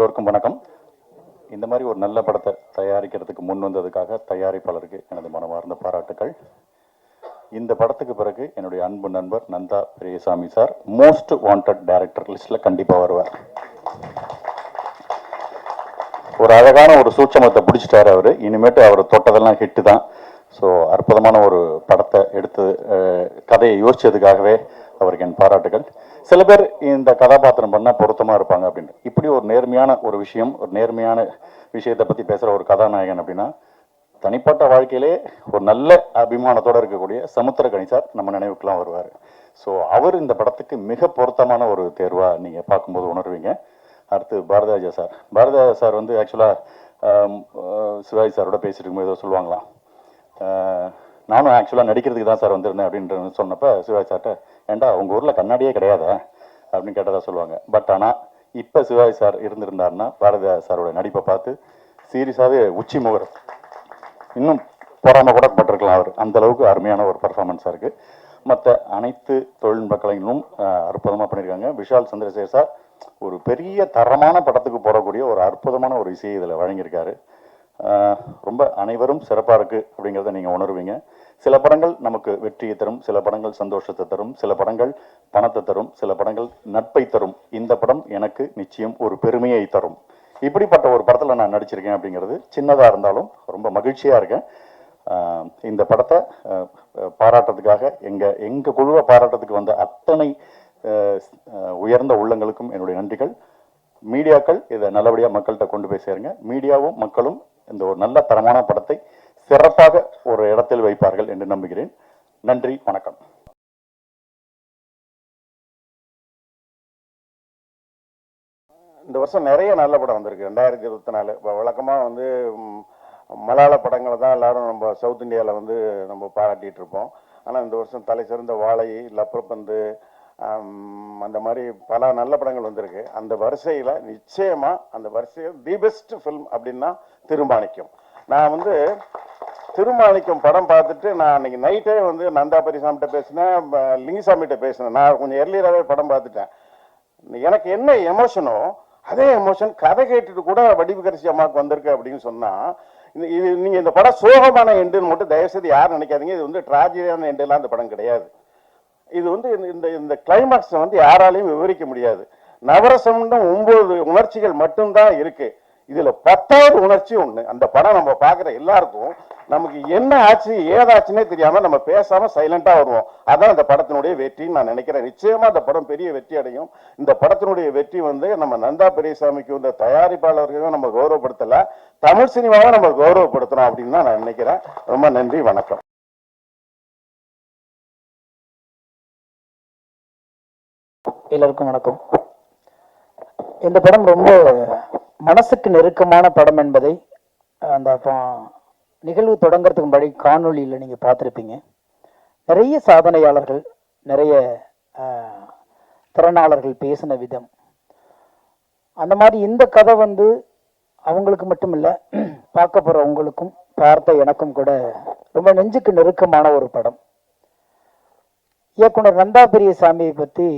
எல்லோருக்கும் வணக்கம். இந்த மாதிரி ஒரு நல்ல படத்தை தயாரிக்கிறதுக்கு முன் வந்ததுக்காக தயாரிப்பாளருக்கு எனது மனமார்ந்த பாராட்டுக்கள். இந்த படத்துக்கு பிறகு என்னுடைய அன்பு நண்பர் Nanda Periyasamy sir most wanted director லிஸ்ட்ல கண்டிப்பாக வருவார். ஒரு அழகான ஒரு சூட்சமத்தை பிடிச்சிட்டாரு அவர். இனிமேட்டு அவர் தொட்டதெல்லாம் ஹிட்டு தான். ஸோ அற்புதமான ஒரு படத்தை எடுத்து கதையை யோசிச்சதுக்காகவே அவருக்கு என் பாராட்டுகள். சில பேர் இந்த கதாபாத்திரம் பண்ணால் பொருத்தமாக இருப்பாங்க அப்படின்னு. இப்படி ஒரு நேர்மையான ஒரு விஷயம் ஒரு நேர்மையான விஷயத்தை பற்றி பேசுகிற ஒரு கதாநாயகன் அப்படின்னா தனிப்பட்ட வாழ்க்கையிலே ஒரு நல்ல அபிமானத்தோட இருக்கக்கூடிய சமுத்திரகனி சார் நம்ம நினைவுக்கெலாம் வருவார். ஸோ அவர் இந்த படத்துக்கு மிக பொருத்தமான ஒரு தேர்வாக நீங்கள் பார்க்கும்போது உணர்வீங்க. அடுத்து பாரதிராஜா சார். பாரதிராஜா சார் வந்து ஆக்சுவலாக சிவாஜி சாரோட பேசிட்டு இருக்கும்போது ஏதோ சொல்லுவாங்களாம். நானும் ஆக்சுவலாக நடிக்கிறதுக்கு தான் சார் வந்திருந்தேன் அப்படின்ற சொன்னப்போ சிவாஜி சார்ட்ட ஏண்டா உங்கள் ஊரில் கண்ணாடியே கிடையாதா? அப்படின்னு கேட்டதா சொல்லுவாங்க. பட் ஆனால் இப்போ சிவாஜி சார் இருந்திருந்தாருன்னா பாரதியார் சாரோட நடிப்பை பார்த்து சீரியஸாகவே உச்சி முகர். இன்னும் பொறாம கூட பட்டிருக்கலாம் அவர். அந்த அளவுக்கு அருமையான ஒரு பர்ஃபார்மன்ஸாக இருக்குது மற்ற அனைத்து தொழில்நுட்ப கலைஞர்களும் அற்புதமாக பண்ணியிருக்காங்க விஷால் சந்திரசேகர் சார் ஒரு பெரிய தரமான படத்துக்கு போடக்கூடிய ஒரு அற்புதமான ஒரு இசையை இதில் வழங்கியிருக்காரு. ரொம்ப அனைவரும் சிறப்பாக இருக்குது அப்படிங்கிறத நீங்கள் உணர்வீங்க. சில படங்கள் நமக்கு வெற்றியை தரும் சில படங்கள் சந்தோஷத்தை தரும் சில படங்கள் பணத்தை தரும் சில படங்கள் நட்பை தரும். இந்த படம் எனக்கு நிச்சயம் ஒரு பெருமையை தரும். இப்படிப்பட்ட ஒரு படத்தில் நான் நடிச்சிருக்கேன் அப்படிங்கிறது சின்னதாக இருந்தாலும் ரொம்ப மகிழ்ச்சியாக இருக்கேன். இந்த படத்தை பாராட்டுறதுக்காக எங்கள் எங்கள் குழுவை பாராட்டுறதுக்கு வந்த அத்தனை உயர்ந்த உள்ளங்களுக்கும் என்னுடைய நன்றிகள். மீடியாக்கள் இதை நல்லபடியாக மக்கள்கிட்ட கொண்டு போய் சேருங்க. மீடியாவும் மக்களும் இந்த ஒரு நல்ல தரமான படத்தை சிறப்பாக ஒரு இடத்தில் வைப்பார்கள் என்று நம்புகிறேன். நன்றி வணக்கம். இந்த வருஷம் நிறைய நல்ல படம் வந்திருக்கு. ரெண்டாயிரத்தி இருபத்தி நாலு. இப்போ வழக்கமாக வந்து ம், மலையாள படங்களை தான் எல்லாரும் நம்ம சவுத் இந்தியாவில் வந்து நம்ம பாராட்டிட்டு இருப்போம். ஆனால் இந்த வருஷம் தலை சிறந்த வாழை லப்பரப்பந்து அந்த மாதிரி பல நல்ல படங்கள் வந்திருக்கு. அந்த வரிசையில் நிச்சயமாக அந்த வரிசையில் தி பெஸ்ட் ஃபில்ம் அப்படின்னா திருமாணிக்கம். நான் வந்து திருமாணிக்கம் படம் பார்த்துட்டு நான் அன்றைக்கி நைட்டே வந்து நந்தா பெரியசாமிகிட்ட பேசினேன் ப- லிங்குசாமிகிட்ட பேசினேன். நான் கொஞ்சம் எர்லியராகவே படம் பார்த்துட்டேன். எனக்கு என்ன எமோஷனோ அதே எமோஷன் கதை கேட்டுட்டு கூட வடிவுகரிசி அம்மாவுக்கு வந்திருக்கு அப்படின்னு சொன்னால் இந்த இது நீங்கள் இந்த படம் சோகமான எண்டுன்னு மட்டும் தயவுசெய்து யாரும் நினைக்காதீங்க. இது வந்து ட்ராஜடியான எண்டுலாம் அந்த படம் கிடையாது. இது வந்து இந்த- இந்த இந்த வந்து யாராலையும் விவரிக்க முடியாது. நவரசம்னு ஒன்பது உணர்ச்சிகள் மட்டும்தான் இருக்கு. இதுல பத்தாவது உணர்ச்சி ஒண்ணு. அந்த படம் நம்ம பார்க்குற எல்லாருக்கும் நமக்கு என்ன ஆச்சு ஏதாச்சுன்னே தெரியாம நம்ம பேசாம சைலண்டா வருவோம். அதான் அந்த படத்தினுடைய வெற்றின்னு நான் நினைக்கிறேன். நிச்சயமா அந்த படம் பெரிய வெற்றி அடையும். இந்த படத்தினுடைய வெற்றி வந்து நம்ம நந்தா பெரியசாமிக்கு இந்த தயாரிப்பாளர்களையும் நம்ம கௌரவப்படுத்தல. தமிழ் சினிமாவை நம்ம கௌரவப்படுத்தணும் அப்படின்னு தான் நான் நினைக்கிறேன். ரொம்ப நன்றி வணக்கம். எல்லாருக்கும் வணக்கம். இந்த படம் ரொம்ப மனசுக்கு நெருக்கமான படம் என்பதை அந்த நிகழ்வு தொடங்கிறதுக்கு முன்னாடி காணொலியில் நீங்கள் பார்த்துருப்பீங்க. நிறைய சாதனையாளர்கள் நிறைய திறனாளர்கள் பேசின விதம். அந்த மாதிரி இந்த கதை வந்து அவங்களுக்கு மட்டும் இல்லை பார்க்க போகிற உங்களுக்கும் பார்த்த எனக்கும் கூட ரொம்ப நெஞ்சுக்கு நெருக்கமான ஒரு படம். இயக்குனர் நந்தா பெரியசாமியை பற்றி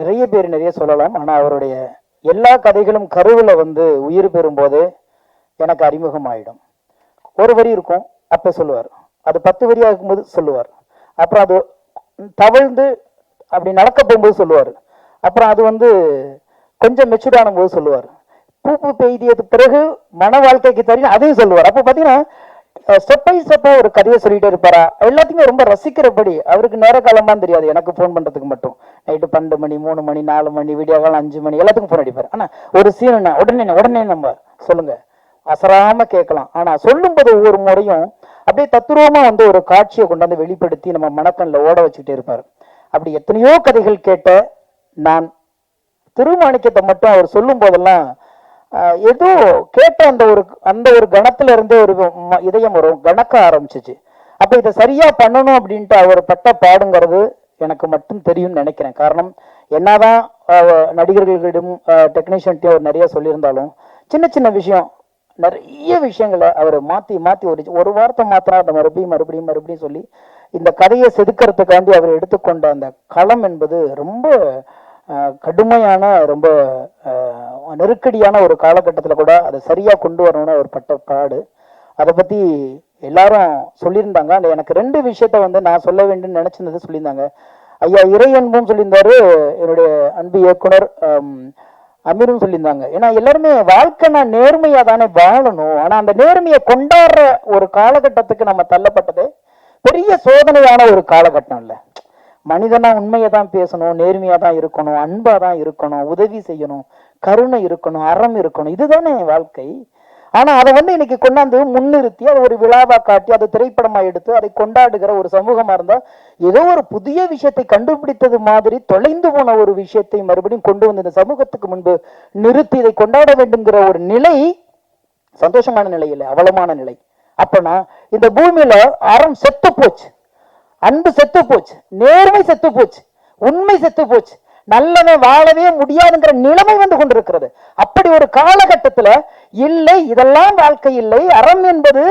நிறைய பேர் நிறைய சொல்லலாம் ஆனால் அவருடைய எல்லா கதைகளும் கருவில் வந்து உயிர் பெறும்போது எனக்கு அறிமுகம் ஆயிடும் ஒரு வரி இருக்கும் அப்போ சொல்லுவார். அது பத்து வரியா இருக்கும்போது சொல்லுவார். அப்புறம் அது தவழ்ந்து அப்படி நடக்க போகும்போது சொல்லுவார். அப்புறம் அது வந்து கொஞ்சம் மெச்சூர்ட் ஆனும் போது சொல்லுவார். பூப்பு பெய்தியது பிறகு மன வாழ்க்கைக்கு தெரியும் அதையும் சொல்லுவார். அப்போ பார்த்தீங்கன்னா ஸ்டெப் பை ஸ்டெப்பாக ஒரு கதையை சொல்லிட்டே இருப்பாரா? எல்லாத்தையுமே ரொம்ப ரசிக்கிறபடி. அவருக்கு நேர காலமா தெரியாது. எனக்கு ஃபோன் பண்ணுறதுக்கு மட்டும். நைட்டு பன்னெண்டு மணி மூணு மணி நாலு மணி விடிய காலம் அஞ்சு மணி எல்லாத்துக்கும் ஃபோன் அடிப்பார். ஆனால் ஒரு சீன் உடனே உடனே நம்ம சொல்லுங்க. அசராம கேட்கலாம். ஆனா சொல்லும்போது ஒவ்வொரு முறையும் அப்படியே தத்துருவமா வந்து ஒரு காட்சியை கொண்டாந்து வெளிப்படுத்தி நம்ம மனக்கண்ணில் ஓட வச்சுக்கிட்டே இருப்பார். அப்படி எத்தனையோ கதைகள் கேட்ட நான் திருமாணிக்கத்தை மட்டும் அவர் சொல்லும் போதெல்லாம் ஏதோ கேட்ட அந்த ஒரு அந்த ஒரு கணத்துல இருந்தே ஒரு இதயம் வரும் கணக்க ஆரம்பிச்சிச்சு. அப்ப இதை சரியா பண்ணணும் அப்படின்ட்டு அவர் பட்ட பாடுங்கிறது எனக்கு மட்டும் தெரியும்னு நினைக்கிறேன். காரணம் என்னதான் நடிகர்களிடம் டெக்னீஷியன்ட்டையும் அவர் நிறைய சொல்லியிருந்தாலும் சின்ன சின்ன விஷயம் நிறைய விஷயங்களை அவர் மாத்தி மாத்தி ஒரு ஒரு வார்த்தை மாத்தினா அதை மறுபடியும் மறுபடியும் மறுபடியும் சொல்லி இந்த கதையை செதுக்கிறதுக்காண்டி அவர் எடுத்துக்கொண்ட அந்த களம் என்பது ரொம்ப கடுமையான ரொம்ப நெருக்கடியான ஒரு காலகட்டத்தில் கூட அதை சரியாக கொண்டு வரணும்னு அவர் பட்ட பாடு. அதை பற்றி எல்லாரும் சொல்லியிருந்தாங்க. அந்த எனக்கு ரெண்டு விஷயத்த வந்து நான் சொல்ல வேண்டும்னு நினச்சிருந்தது சொல்லியிருந்தாங்க. ஐயா இறை அன்பும் சொல்லியிருந்தாரு என்னுடைய அன்பு இயக்குனர் அமீரும் சொல்லியிருந்தாங்க. ஏன்னா எல்லாருமே வாழ்க்கை நான் நேர்மையாக தானே வாழணும். ஆனால் அந்த நேர்மையை கொண்டாடுற ஒரு காலகட்டத்துக்கு நம்ம தள்ளப்பட்டது பெரிய சோதனையான ஒரு காலகட்டம் இல்லை. மனிதனா உண்மையை தான் பேசணும் நேர்மையா தான் இருக்கணும் அன்பா தான் இருக்கணும் உதவி செய்யணும் கருணை இருக்கணும் அறம் இருக்கணும் இதுதானே என் வாழ்க்கை. ஆனா அதை வந்து இன்னைக்கு கொண்டாந்து முன்னிறுத்தி அதை ஒரு விழாவா காட்டி அதை திரைப்படமா எடுத்து அதை கொண்டாடுகிற ஒரு சமூகமா இருந்தா ஏதோ ஒரு புதிய விஷயத்தை கண்டுபிடித்தது மாதிரி தொலைந்து போன ஒரு விஷயத்தை மறுபடியும் கொண்டு வந்து இந்த சமூகத்துக்கு முன்பு நிறுத்தி இதை கொண்டாட வேண்டுங்கிற ஒரு நிலை சந்தோஷமான நிலை இல்லை அவலமான நிலை. அப்பனா இந்த பூமியில அறம் செத்து போச்சு. அன்பு செத்து போச்சு நேர்மை செத்து போச்சு உண்மை செத்து போச்சு. நல்லவன் வாழவே முடியாதுங்கிற நிலைமை வந்து கொண்டிருக்கிறது. அப்படி ஒரு காலகட்டத்துல இல்லை இதெல்லாம் வாழ்க்கை இல்லை. அறம் என்பது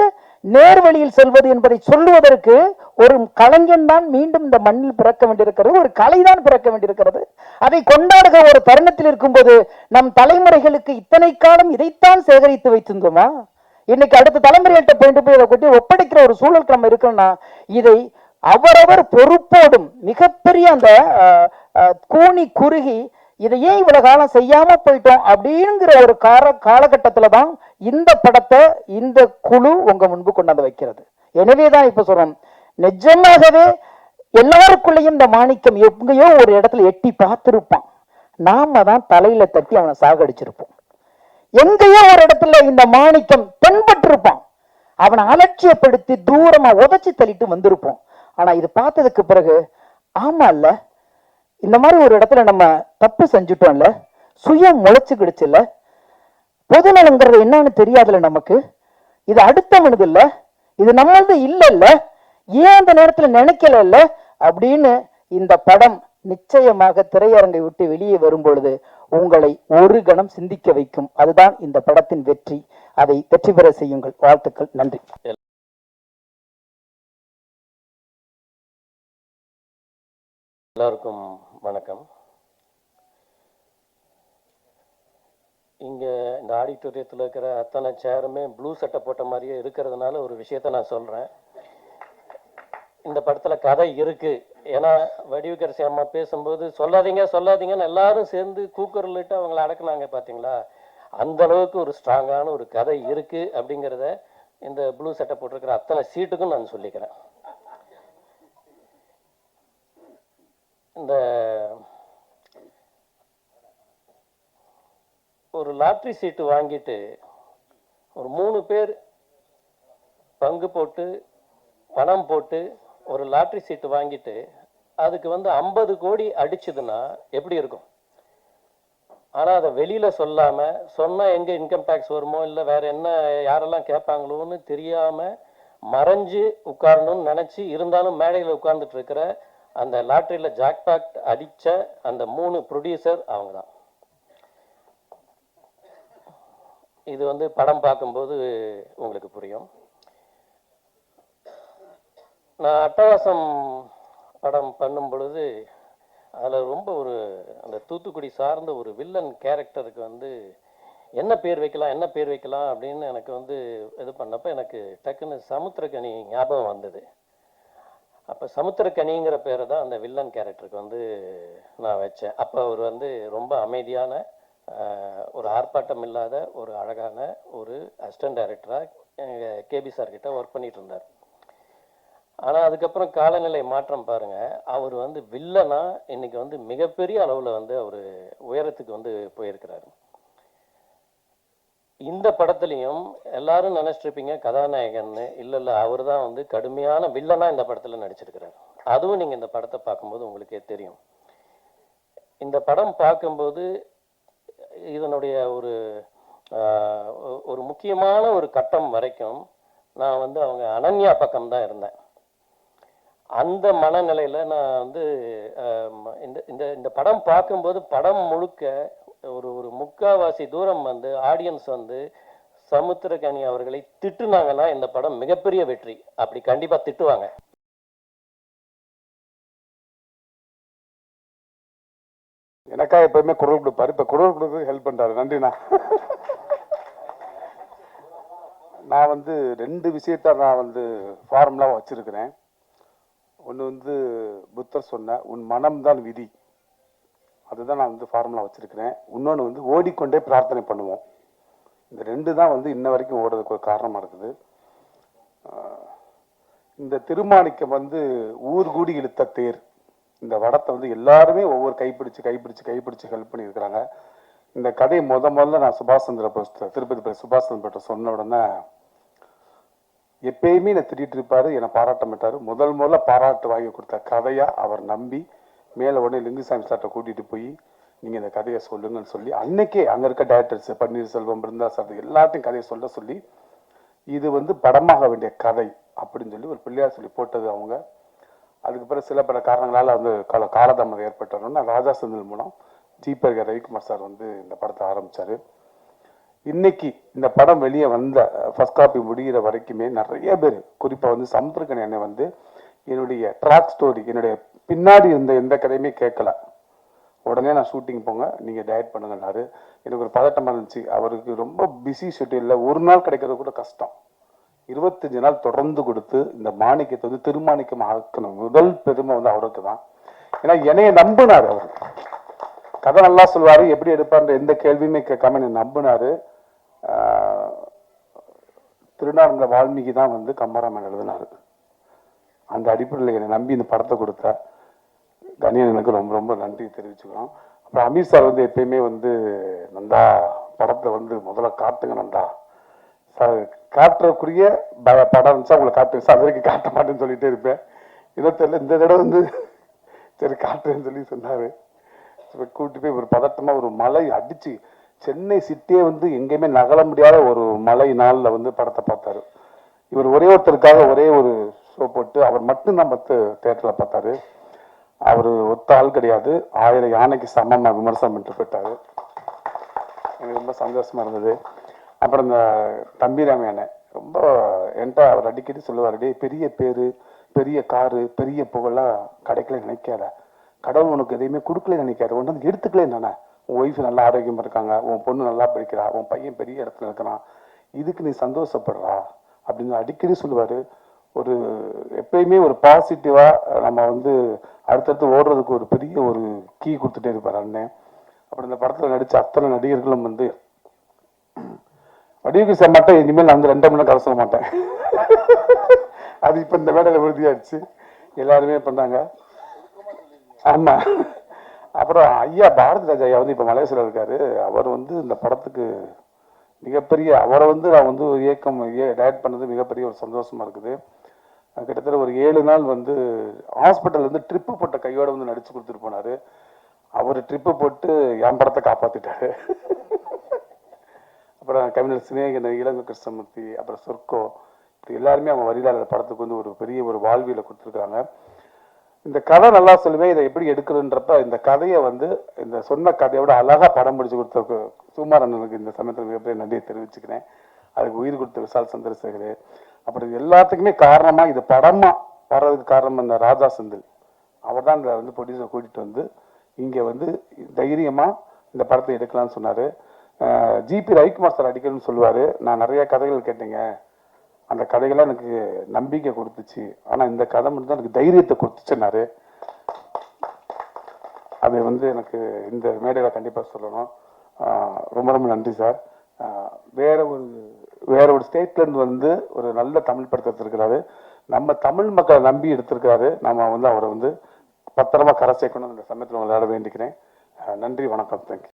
நேர்வழியில் செல்வது என்பதை சொல்லுவதற்கு ஒரு கலைஞன் தான் மீண்டும் இந்த மண்ணில் பிறக்க வேண்டியிருக்கிறது. ஒரு கலைதான் பிறக்க வேண்டியிருக்கிறது. அதை கொண்டாடுகிற ஒரு தருணத்தில் இருக்கும்போது நம் தலைமுறைகளுக்கு இத்தனை காலம் இதைத்தான் சேகரித்து வைத்திருந்தோமா? இன்னைக்கு அடுத்த தலைமுறைகிட்ட போயிட்டு போய் இதை கொட்டி ஒப்படைக்கிற ஒரு சூழல் நம்ம இருக்கோம்னா இதை அவரவர் பொறுப்போடும் மிகப்பெரிய அந்த கூணி குறுகி இதை ஏன் இவ்வளவு காலம் செய்யாம போயிட்டோம் அப்படிங்கிற ஒரு கால காலகட்டத்துல தான் இந்த படத்தை இந்த குழு உங்க முன்பு கொண்டாந்து வைக்கிறது. எனவே தான் இப்ப சொல்றோம். நிஜமாகவே எல்லாருக்குள்ளேயும் இந்த மாணிக்கம் எங்கேயோ ஒரு இடத்துல எட்டி பார்த்திருப்பான். நாம தான் தலையில தட்டி அவனை சாகடிச்சிருப்போம். எங்கேயோ ஒரு இடத்துல இந்த மாணிக்கம் தென்பட்டிருப்பான். அவனை அலட்சியப்படுத்தி தூரமா உதச்சி தள்ளிட்டு வந்திருப்போம். ஆனா இது பார்த்ததுக்கு பிறகு ஆமா இல்ல இந்த மாதிரி ஒரு இடத்துல நம்ம தப்பு செஞ்சுட்டோம்ல சுயம் முளைச்சுக்கிடுச்சு இல்ல பொதுநலங்கிறது என்னன்னு தெரியாதுல நமக்கு. இது அடுத்தவனது இல்ல இது நம்மளது இல்ல இல்ல ஏன் அந்த நேரத்துல நினைக்கல இல்ல அப்படின்னு இந்த படம் நிச்சயமாக திரையரங்கை விட்டு வெளியே வரும் பொழுது உங்களை ஒரு கணம் சிந்திக்க வைக்கும். அதுதான் இந்த படத்தின் வெற்றி. அதை வெற்றி பெற செய்யுங்கள். வாழ்த்துக்கள். நன்றி. எல்லாருக்கும் வணக்கம். இங்கே இந்த ஆடிட்டோரியத்தில் இருக்கிற அத்தனை சேருமே ப்ளூ சட்டை போட்ட மாதிரியே இருக்கிறதுனால ஒரு விஷயத்த நான் சொல்கிறேன் இந்த படத்தில் கதை இருக்கு. ஏன்னா வடிவுக்கரசி அம்மா பேசும்போது சொல்லாதீங்க சொல்லாதீங்கன்னு எல்லாரும் சேர்ந்து கூக்குரலிட்டு அவங்கள அடக்குனாங்க பார்த்தீங்களா அந்த அளவுக்கு ஒரு ஸ்ட்ராங்கான ஒரு கதை இருக்கு. அப்படிங்கிறத இந்த ப்ளூ சட்டை போட்டிருக்கிற அத்தனை சீட்டுக்கும் நான் சொல்லிக்கிறேன். இந்த ஒரு லாட்ரி சீட்டு வாங்கிட்டு ஒரு மூணு பேர் பங்கு போட்டு பணம் போட்டு ஒரு லாட்ரி சீட்டு வாங்கிட்டு அதுக்கு வந்து ஐம்பது கோடி அடிச்சதுன்னா எப்படி இருக்கும்? ஆனால் அதை வெளியில் சொல்லாமல் சொன்னால் எங்கே இன்கம் டேக்ஸ் வருமோ இல்லை வேற என்ன யாரெல்லாம் கேட்பாங்களோன்னு தெரியாமல் மறைஞ்சு உட்காரணும்னு நினச்சி இருந்தாலும் மேடையில் உட்கார்ந்துட்டு இருக்கிற அந்த லாட்ரியில் ஜாக்பாக்ட் அடித்த அந்த மூணு ப்ரொடியூசர் அவங்க தான் இது வந்து படம் பார்க்கும்போது உங்களுக்கு புரியும். நான் அட்டவாசம் படம் பண்ணும் பொழுது அதில் ரொம்ப ஒரு அந்த தூத்துக்குடி சார்ந்த ஒரு வில்லன் கேரக்டருக்கு வந்து என்ன பேர் வைக்கலாம் என்ன பேர் வைக்கலாம் அப்படின்னு எனக்கு வந்து இது பண்ணப்போ எனக்கு டக்குன்னு சமுத்திரக்கனி ஞாபகம் வந்தது. அப்போ சமுத்திரக்கனிங்கிற பேரை தான் அந்த வில்லன் கேரக்டருக்கு வந்து நான் வச்சேன். அப்போ அவர் வந்து ரொம்ப அமைதியான ஒரு ஆர்ப்பாட்டம் இல்லாத ஒரு அழகான ஒரு அசிஸ்டன்ட் டைரக்டராக கேபி சார் கிட்ட ஒர்க் பண்ணிட்டு இருந்தார். ஆனால் அதுக்கப்புறம் காலநிலை மாற்றம் பாருங்க. அவர் வந்து வில்லனா இன்னைக்கு வந்து மிகப்பெரிய அளவில் வந்து அவர் உயரத்துக்கு வந்து போயிருக்கிறாரு. இந்த படத்துலையும் எல்லாரும் நினைச்சிட்டு இருப்பீங்க கதாநாயகன்னு. இல்லை இல்லை அவர் தான் வந்து கடுமையான வில்லனா இந்த படத்தில் நடிச்சிருக்கிறார். அதுவும் நீங்கள் இந்த படத்தை பார்க்கும்போது உங்களுக்கே தெரியும். இந்த படம் பார்க்கும்போது இதனுடைய ஒரு ஆஹ், ஒ- ஒரு முக்கியமான ஒரு கட்டம் வரைக்கும் நான் வந்து அவங்க அனன்யா பக்கம் தான் இருந்தேன். அந்த மனநிலையில நான் வந்து இந்த இந்த இந்த படம் பார்க்கும்போது படம் முழுக்க ஒரு ஒரு முக்காவாசி தூரம் வந்து ஆடியன்ஸ் வந்து சமுத்திரகனி அவர்களை திட்டுனாங்கன்னா இந்த படம் மிகப்பெரிய வெற்றி. அப்படி கண்டிப்பா திட்டுவாங்க. எனக்கா எப்பயுமே குரல் கொடுப்பாரு. இப்ப குரல் கொடுத்து ஹெல்ப் பண்றாரு. நன்றிண்ணா. நான் வந்து ரெண்டு விஷயத்த நான் வந்து ஃபார்முலாவை வச்சிருக்கிறேன். ஒன்று வந்து புத்தர் சொன்ன உன் மனம்தான் விதி. அதுதான் நான் வந்து ஃபார்முலா வச்சிருக்கிறேன். இன்னொன்று வந்து ஓடிக்கொண்டே பிரார்த்தனை பண்ணுவோம். இந்த ரெண்டு தான் வந்து இன்ன வரைக்கும் ஓடுறதுக்கு ஒரு காரணமாக இருக்குது. இந்த திருமாணிக்கம் வந்து ஊர் கூடி இழுத்த தேர். இந்த வடத்தை வந்து எல்லாருமே ஒவ்வொரு கைப்பிடிச்சு கைப்பிடிச்சு கைப்பிடிச்சு ஹெல்ப் பண்ணியிருக்கிறாங்க. இந்த கதையை முத முதல்ல நான் சுபாஷ் சந்திர போஸ் திருப்பதி பே- சுபாஷ் சந்திர போட்ட சொன்ன உடனே எப்பயுமே என்னை திட்டிட்டு இருப்பாரு என்னை பாராட்ட மாட்டார். முதல் முதல்ல பாராட்டு வாங்கி கொடுத்த கதையாக அவர் நம்பி மேல உடனே லிங்குசாமி சார்ட்ட கூட்டிட்டு போய் நீங்க இந்த கதையை சொல்லுங்கன்னு சொல்லி அன்னைக்கே அங்க இருக்க டேரக்டர்ஸ் பன்னீர்செல்வம் பிருந்தா சார் எல்லாத்தையும் கதையை சொல்ல சொல்லி இது வந்து படமாக வேண்டிய கதை அப்படின்னு சொல்லி ஒரு பிள்ளையார் சொல்லி போட்டது அவங்க. அதுக்கு பிறகு சில பல காரணங்களால வந்து கால காலதாமதம் ஏற்பட்டோன்னா ராஜா செந்தில் மூலம் ஜிபர் ரவிக்குமார் சார் வந்து இந்த படத்தை ஆரம்பிச்சாரு. இன்னைக்கு இந்த படம் வெளியே வந்த ஃபஸ்ட் காப்பி முடிகிற வரைக்குமே நிறைய பேர் குறிப்பா வந்து சமுத்திரக்கன் என்னை வந்து என்னுடைய ட்ராக் ஸ்டோரி என்னுடைய பின்னாடி இருந்த எந்த கதையுமே கேட்கல. உடனே நான் ஷூட்டிங் போங்க நீங்கள் டயட் பண்ணுங்கன்னாரு எனக்கு ஒரு பதட்டமாக இருந்துச்சு. அவருக்கு ரொம்ப பிஸி ஷெட்யூலில் ஒரு நாள் கிடைக்கிறது கூட கஷ்டம். இருபத்தஞ்சு நாள் தொடர்ந்து கொடுத்து இந்த மாணிக்கத்தை வந்து திருமாணிக்கம் ஆக்கணும். முதல் பெருமை வந்து அவருக்கு தான். ஏன்னா என்னைய நம்பினார் அவர். கதை நல்லா சொல்வார் எப்படி எடுப்பார்ன்ற எந்த கேள்வியுமே கேட்காம என்னை நம்பினார். திருநாரங்க வால்மீகி தான் வந்து கம்பராமன் எழுதினார். அந்த அடிப்படையில் என்னை நம்பி இந்த படத்தை கொடுத்த எனக்கு ரொம்ப ரொம்ப நன்றி தெரிவிச்சுக்கிறோம். அப்புறம் அமீர் சார் வந்து எப்பயுமே வந்து நந்தா படத்தை வந்து முதல்ல காட்டுங்க நந்தா. சார் காட்டுறக்குரிய படம் இருந்துச்சா? உங்களை காட்டுங்க சார். அது வரைக்கும் காட்ட மாட்டேன்னு சொல்லிகிட்டே இருப்பேன். இதோ தெரியல இந்த தடவை வந்து சரி காட்டுறேன்னு சொல்லி சொன்னார். இப்ப கூட்டி போய் ஒரு பதட்டமாக ஒரு மலை அடித்து சென்னை சிட்டியே வந்து எங்கேயுமே நகல முடியாத ஒரு மலை நாளில் வந்து படத்தை பார்த்தாரு. இவர் ஒரே ஒருத்தருக்காக ஒரே ஒரு ஷோ போட்டு அவர் மட்டும் தான் பத்து தேட்டர்ல பார்த்தாரு. அவர் ஒத்த ஆள் கிடையாது. ஆயிரம் யானைக்கு சமமாக விமர்சனம் பண்ணிட்டு போயிட்டாரு. எனக்கு ரொம்ப சந்தோஷமா இருந்தது. அப்புறம் இந்த தம்பிராம யானை ரொம்ப என்கிட்ட அவர் அடிக்கடி சொல்லுவார் டேய் பெரிய பேரு பெரிய காரு பெரிய புகழாக கிடைக்கல நினைக்காத. கடவுள் உனக்கு எதையுமே கொடுக்கல நினைக்காது. ஒன்று வந்து எடுத்துக்கல என்னென்ன உன் ஒய்ஃப் நல்லா ஆரோக்கியமா இருக்காங்க. உன் பொண்ணு நல்லா படிக்கிறா. உன் பையன் பெரிய இடத்துல இருக்கிறான். இதுக்கு நீ சந்தோஷப்படுறா. அப்படின்னு அடிக்கடி சொல்லுவாரு. ஒரு எப்பயுமே ஒரு பாசிட்டிவாக நம்ம வந்து அடுத்தடுத்து ஓடுறதுக்கு ஒரு பெரிய ஒரு கீ கொடுத்துட்டே இருப்பார் அண்ணன். அப்புறம் இந்த படத்தில் நடித்த அத்தனை நடிகர்களும் வந்து வடிவுக்கு செய்ய மாட்டேன் இனிமேல் நான் வந்து ரெண்டு மணி நேரம் சொல்ல மாட்டேன். அது இப்போ இந்த வேலையில் உறுதியாயிடுச்சு. எல்லாருமே பண்ணாங்க. ஆமாம் அப்புறம் ஐயா பாரதி ராஜா ஐயா வந்து இப்போ மலேசியில் இருக்காரு. அவர் வந்து இந்த படத்துக்கு மிகப்பெரிய அவரை வந்து நான் வந்து ஒரு இயக்கம் டயட் பண்ணது மிகப்பெரிய ஒரு சந்தோஷமா இருக்குது. கிட்டத்தட்ட ஒரு ஏழு நாள் வந்து ஹாஸ்பிட்டல் வந்து ட்ரிப்பு போட்ட கையோட வந்து நடிச்சு கொடுத்துட்டு போனாரு. அவர் ட்ரிப்பு போட்டு என் படத்தை காப்பாத்திட்டாரு. அப்புறம் கவிஞர் சிநேகன் இளங்க கிருஷ்ணமூர்த்தி அப்புறம் சொர்க்கோ இப்படி எல்லாருமே அவங்க வரிதாளர் படத்துக்கு வந்து ஒரு பெரிய ஒரு வாழ்வியில் கொடுத்துருக்காங்க. இந்த கதை நல்லா சொல்லுவேன் இதை எப்படி எடுக்கிறதுன்றப்ப இந்த கதையை வந்து இந்த சொன்ன கதையோட அழகா படம் பிடிச்சி கொடுத்த சுமார் அண்ணனுக்கு இந்த சமயத்தில் மிகப்பெரிய நன்றியை தெரிவிச்சுக்கிறேன். அதுக்கு உயிர் கொடுத்த விசால் சந்திரசேகர். அப்புறம் இது எல்லாத்துக்குமே காரணமா இது படமா வர்றதுக்கு காரணம் இந்த ராஜா செந்தில். அவர் தான் இந்த வந்து ப்ரொடியூசர் கூட்டிட்டு வந்து இங்க வந்து தைரியமா இந்த படத்தை எடுக்கலாம்னு சொன்னாரு. ஜிபி ரவிக்குமார் சார் அடிக்கணும்னு சொல்லுவாரு. நான் நிறைய கதைகள் கேட்டேங்க. அந்த கதைகள்லாம் எனக்கு நம்பிக்கை கொடுத்துச்சு. ஆனா இந்த கதை மட்டும் தான் எனக்கு தைரியத்தை கொடுத்துச்சுன்னாரு. அது வந்து எனக்கு இந்த மேடையில கண்டிப்பா சொல்லணும். ரொம்ப ரொம்ப நன்றி சார். வேற ஒரு வேற ஒரு ஸ்டேட்லேருந்து வந்து ஒரு நல்ல தமிழ் படத்தை எடுத்திருக்கிறாரு. நம்ம தமிழ் மக்களை நம்பி எடுத்திருக்காரு நம்ம வந்து அவரை வந்து பத்திரமா கரை சேர்க்கணும் இந்த சமயத்தில் விளையாட வேண்டிக்கிறேன். நன்றி வணக்கம். தேங்க்யூ